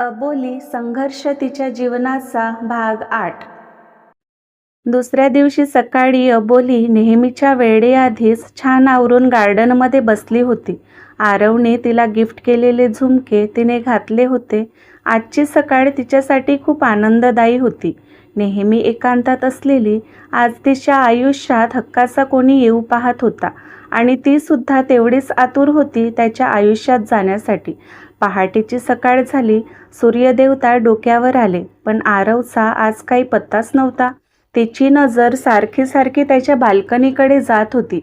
अबोली संघर्ष तिच्या जीवनाचा भाग आठ. दुसऱ्या दिवशी सकाळी अबोली नेहमीच्या वेळेआधीच छान आवरून गार्डनमध्ये बसली होती. आरवने तिला गिफ्ट केलेले झुमके तिने घातले होते. आजची सकाळ तिच्यासाठी खूप आनंददायी होती. नेहमी एकांतात असलेली आज तिच्या आयुष्यात हक्काचा कोणी येऊ पाहत होता आणि ती सुद्धा तेवढीच आतुर होती त्याच्या आयुष्यात जाण्यासाठी. पहाटेची सकाळ झाली. सूर्यदेवता डोक्यावर आले. पण आरवचा आज काही पत्ताच नव्हता. तिची नजर सारखी सारखी त्याच्या बाल्कनीकडे जात होती.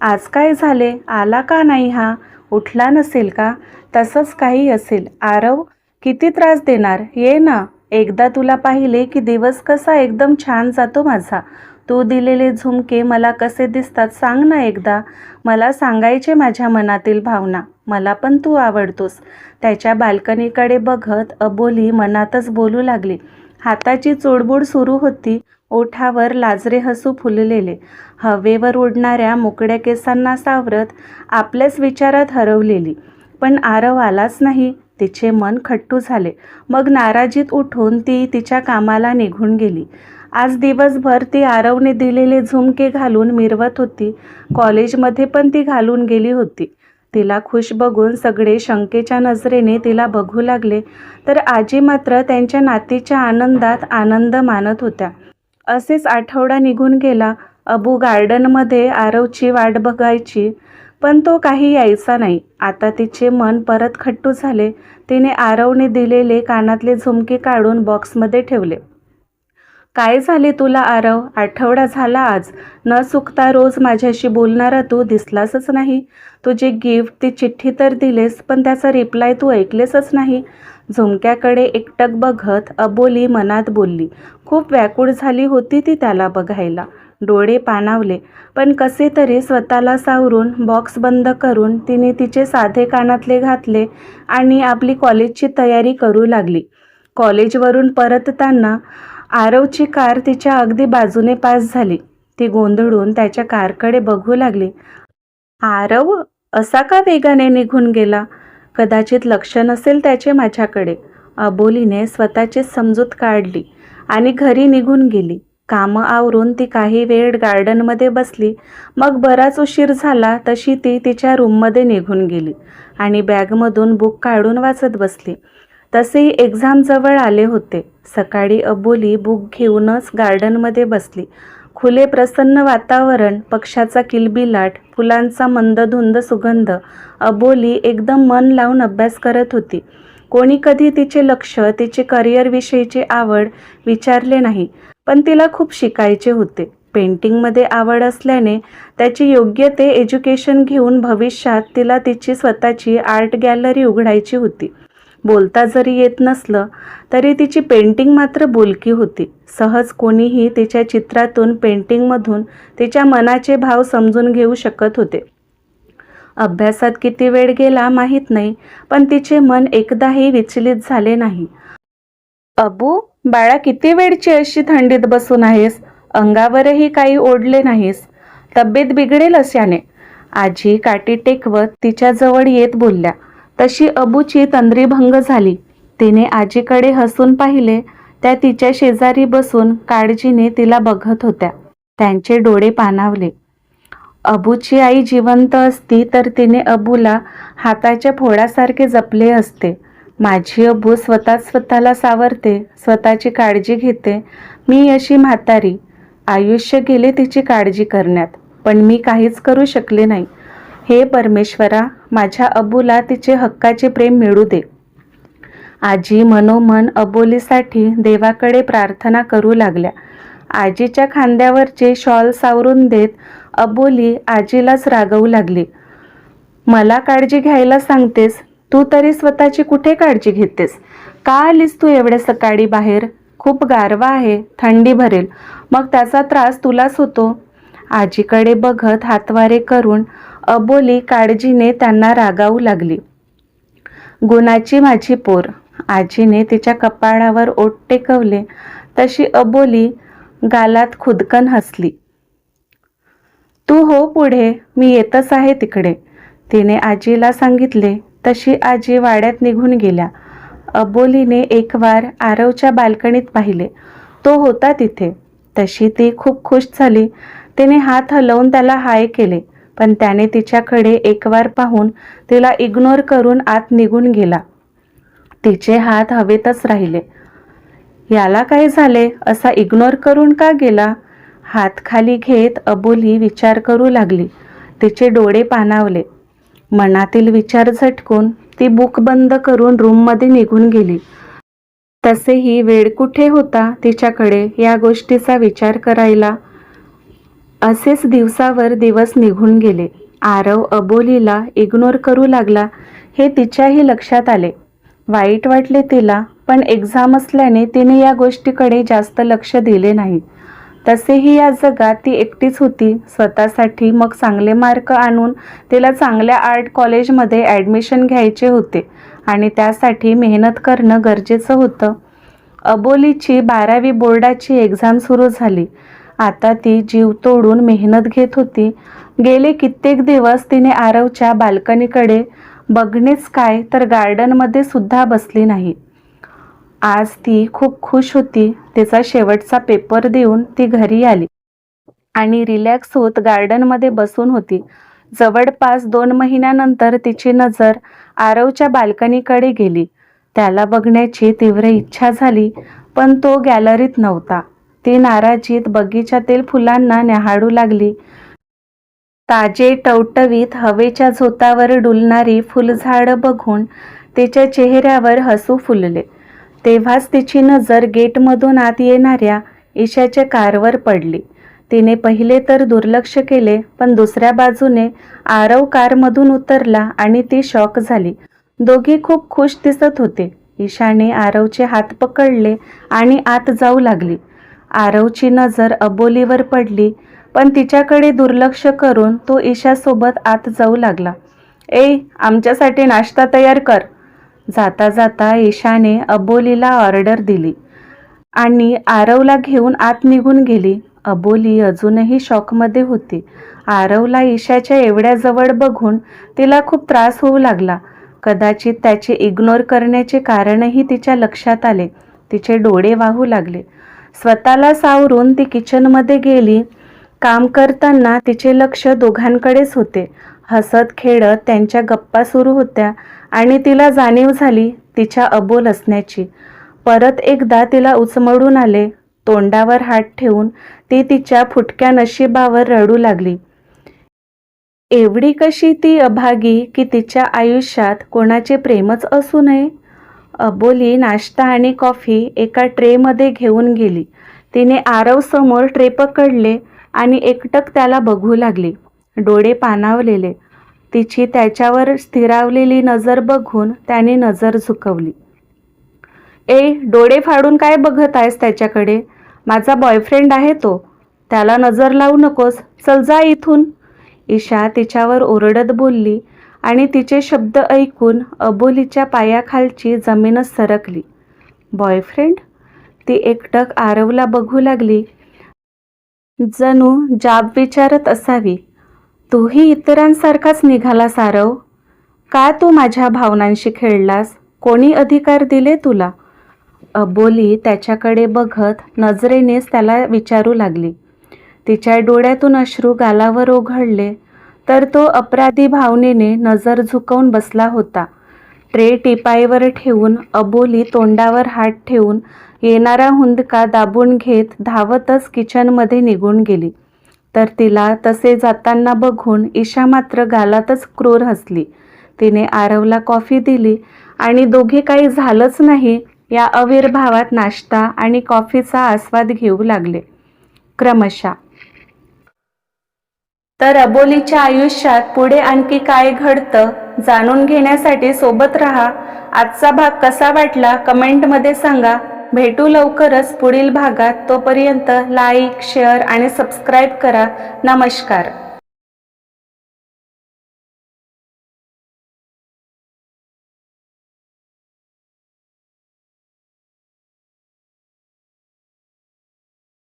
आज काय झाले? आला का नाही हा? उठला नसेल का? तसंच काही असेल. आरव किती त्रास देणार? ये ना. एकदा तुला पाहिले की दिवस कसा एकदम छान जातो माझा. तू दिलेले झुमके मला कसे दिसतात सांग ना एकदा. मला सांगायचे माझ्या मनातील भावना. मला पण तू आवडतोस. त्याच्या बाल्कनीकडे बघत अबोली मनातच बोलू लागली. हाताची चोडबोड सुरू होती. ओठावर लाजरे हसू फुललेले. हवेवर उडणाऱ्या मोकड्या केसांना सावरत आपल्याच विचारात हरवलेली. पण आरव आलाच नाही. तिचे मन खट्टू झाले. मग नाराजीत उठून ती तिच्या कामाला निघून गेली. आज दिवसभर ती आरवने दिलेले झुमके घालून मिरवत होती. कॉलेजमध्ये पण ती घालून गेली होती. तिला खुश बघून सगळे शंकेच्या नजरेने तिला बघू लागले. तर आजी मात्र त्यांच्या नातीच्या आनंदात आनंद मानत होत्या. असेच आठवडा निघून गेला. अबू गार्डनमध्ये आरवची वाट बघायची. पण तो काही यायचा नाही. आता तिचे मन परत खट्टू झाले. तिने आरवने दिलेले कानातले झुमके काढून बॉक्समध्ये ठेवले. काय झाले तुला आरव? आठवडा झाला आज. न चुकता रोज माझ्याशी बोलणारा तू दिसलासच नाही. तुझी गिफ्ट ती चिठ्ठी तर दिलेस पण त्याचा रिप्लाय तू ऐकलेसच नाही. झुमक्याकडे एकटक बघत अबोली मनात बोलली. खूप व्याकुळ झाली होती ती त्याला बघायला. डोळे पाणावले. पण कसे तरी स्वतःला सावरून बॉक्स बंद करून तिने तिचे साधे कानातले घातले आणि आपली कॉलेजची तयारी करू लागली. कॉलेजवरून परतताना आरवची कार तिच्या अगदी बाजूने पास झाली. ती गोंधळून त्याच्या कारकडे बघू लागली. आरव असा का वेगाने निघून गेला? कदाचित लक्ष नसेल त्याचे माझ्याकडे. अबोलीने स्वतःची समजूत काढली आणि घरी निघून गेली. कामं आवरून ती काही वेळ गार्डनमध्ये बसली. मग बराच उशीर झाला तशी ती तिच्या रूममध्ये निघून गेली आणि बॅगमधून बुक काढून वाचत बसली. तसेही एक्झाम जवळ आले होते. सकाळी अबोली बुक घेऊनच गार्डनमध्ये बसली. खुले प्रसन्न वातावरण पक्षाचा किलबिलाट फुलांचा मंदधुंद सुगंध अबोली एकदम मन लावून अभ्यास करत होती. कोणी कधी तिचे लक्ष तिचे करिअरविषयीची आवड विचारले नाही पण तिला खूप शिकायचे होते. पेंटिंगमध्ये आवड असल्याने त्याची योग्य ते एज्युकेशन घेऊन भविष्यात तिला तिची स्वतःची आर्ट गॅलरी उघडायची होती. बोलता जरी येत नसलं तरी तिची पेंटिंग मात्र बोलकी होती. सहज कोणीही तिच्या चित्रातून पेंटिंगमधून तिच्या मनाचे भाव समजून घेऊ शकत होते. अभ्यासात किती वेळ गेला माहीत नाही पण तिचे मन एकदाही विचलित झाले नाही. अबू बाळा किती वेळची अशी थंडीत बसून आहेस? अंगावरही काही ओढले नाहीस. तब्येत बिघडेल अशाने. आजी काठी टेकवत तिच्याजवळ येत बोलल्या. तशी अबूची तंद्रीभंग झाली. तिने आजीकडे हसून पाहिले. त्या तिच्या शेजारी बसून काळजीने तिला बघत होत्या. त्यांचे डोळे पाणावले. अबूची आई जिवंत असती तर तिने अबूला हाताच्या फोडासारखे जपले असते. माझी अबू स्वतः स्वतःला सावरते स्वतःची काळजी घेते. मी अशी म्हातारी. आयुष्य गेले तिची काळजी करण्यात. पण मी काहीच करू शकले नाही. हे परमेश्वरा माझ्या अबूला तिचे हक्काचे प्रेम मिळू दे. आजी मनोमन अबोलीसाठी देवाकडे प्रार्थना करू लागल्या. आजीच्या खांद्यावरचे शॉल सावरून देत अबोली आजीलाच रागवू लागली. मला काळजी घ्यायला सांगतेस तू तरी स्वतःची कुठे काळजी घेतेस? का आलीस तू एवढ्या सकाळी बाहेर? खूप गारवा आहे थंडी भरेल. मग त्याचा त्रास तुलाच होतो. आजीकडे बघत हातवारे करून अबोली काळजीने त्यांना रागावू लागली. गुणाची माझी पोर. आजीने तिच्या कपाळावर ओट टेकवले. तशी अबोली गालात खुदकन हसली. तू हो पुढे. मी येतच आहे तिकडे. तिने आजीला सांगितले. तशी आजी वाड्यात निघून गेल्या. अबोलीने एकवार आरवच्या बाल्कनीत पाहिले. तो होता तिथे. तशी ती खूप खुश झाली. तिने हात हलवून त्याला हाय केले. पण त्याने तिच्याकडे एकवार पाहून तिला इग्नोर करून आत निघून गेला. तिचे हात हवेतच राहिले. याला काय झाले? असा इग्नोर करून का गेला हात खाली घेत अबोली विचार करू लागली. तिचे डोळे पाणावले. मनातील विचार झटकून ती बुक बंद करून रूममध्ये निघून गेली. तसेही वेळ कुठे होता तिच्याकडे या गोष्टीचा विचार करायला? असेच दिवसावर दिवस निघून गेले. आरव अबोलीला इग्नोर करू लागला. हे तिच्याही लक्षात आले. वाईट वाटले तिला पण एक्झाम असल्याने तिने या गोष्टीकडे जास्त लक्ष दिले नाही. तसेही या जगात ती एकटीच होती. स्वतःसाठी मग चांगले मार्क आणून तिला चांगल्या आर्ट कॉलेजमध्ये ॲडमिशन घ्यायचे होते आणि त्यासाठी मेहनत करणं गरजेचं होतं. अबोलीची बारावी बोर्डाची एक्झाम सुरू झाली. आता ती जीव तोडून मेहनत घेत होती. गेले कित्येक दिवस तिने आरवच्या बाल्कनीकडे बघणेच काय तर गार्डनमध्ये सुद्धा बसली नाही. आज ती खूप खुश होती. तिचा शेवटचा पेपर देऊन ती घरी आली आणि रिलॅक्स होत गार्डनमध्ये बसून होती. जवळपास दोन महिन्यानंतर तिची नजर आरवच्या बाल्कनीकडे गेली. त्याला बघण्याची तीव्र इच्छा झाली पण तो गॅलरीत नव्हता. ती नाराजीत बगीच्यातील फुलांना न्याहाळू लागली. ताजे टवटवीत हवेच्या झोतावर डुलणारी फुलझाडं बघून तिच्या चेहऱ्यावर हसू फुलले. तेव्हाच तिची नजर गेटमधून आत येणाऱ्या ईशाच्या कारवर पडली. तिने पहिले तर दुर्लक्ष केले पण दुसऱ्या बाजूने आरव कारमधून उतरला आणि ती शॉक झाली. दोघी खूप खुश दिसत होते. ईशाने आरवचे हात पकडले आणि आत जाऊ लागली. आरवची नजर अबोलीवर पडली पण तिच्याकडे दुर्लक्ष करून तो ईशासोबत आत जाऊ लागला. ए आमच्यासाठी नाश्ता तयार कर. जाता जाता ईशाने अबोलीला ऑर्डर दिली आणि आरवला घेऊन आत निघून गेली. अबोली अजूनही शॉकमध्ये होती. आरवला ईशाच्या एवढ्या जवळ बघून तिला खूप त्रास होऊ लागला. कदाचित त्याचे इग्नोर करण्याचे कारणही तिच्या लक्षात आले. तिचे डोळे वाहू लागले. स्वतःला सावरून ती किचनमध्ये गेली. काम करताना तिचे लक्ष दोघांकडेच होते. हसत खेळत त्यांच्या गप्पा सुरू होत्या आणि तिला जाणीव झाली तिच्या अबोल असण्याची. परत एकदा तिला उचमडून आले. तोंडावर हात ठेवून ती तिच्या फुटक्या नशिबावर रडू लागली. एवढी कशी ती अभागी की तिच्या आयुष्यात कोणाचे प्रेमच असू नये? अबोली नाश्ता आणि कॉफी एका ट्रेमध्ये घेऊन गेली. तिने आरवसमोर ट्रे पकडले आणि एकटक त्याला बघू लागली. डोळे पाणावलेले. तिची त्याच्यावर स्थिरावलेली नजर बघून त्याने नजर झुकवली. ए डोळे फाडून काय बघत आहेस त्याच्याकडे? माझा बॉयफ्रेंड आहे तो. त्याला नजर लावू नकोस. चल जा इथून. ईशा तिच्यावर ओरडत बोलली. आणि तिचे शब्द ऐकून अबोलीच्या पायाखालची जमीनच सरकली. बॉयफ्रेंड ती एकटक आरवला बघू लागली. जणू जाब विचारत असावी तूही इतरांसारखाच निघालास आरव? का तू माझ्या भावनांशी खेळलास? कोणी अधिकार दिले तुला? अबोली त्याच्याकडे बघत नजरेनेच त्याला विचारू लागली. तिच्या डोळ्यातून अश्रू गालावर ओघळले. तर तो अपराधी भावनेने नजर झुकवून बसला होता. ट्रे टिपाईवर ठेवून अबोली तोंडावर हात ठेवून येणारा हुंदका दाबून घेत धावतच किचनमध्ये निघून गेली. तर तिला तसे जाताना बघून ईशा मात्र गालातच क्रूर हसली. तिने आरवला कॉफी दिली आणि दोघे काही झालंच नाही या अविर्भावात नाश्ता आणि कॉफीचा आस्वाद घेऊ लागले. क्रमशः तर अबोलीच्या आयुष्यात पुढे आणखी काय घडतं जाणून घेण्यासाठी सोबत राहा. आजचा भाग कसा वाटला कमेंटमध्ये सांगा. भेटू लवकरच पुढील भागात. तोपर्यंत लाईक शेअर आणि सबस्क्राईब करा. नमस्कार.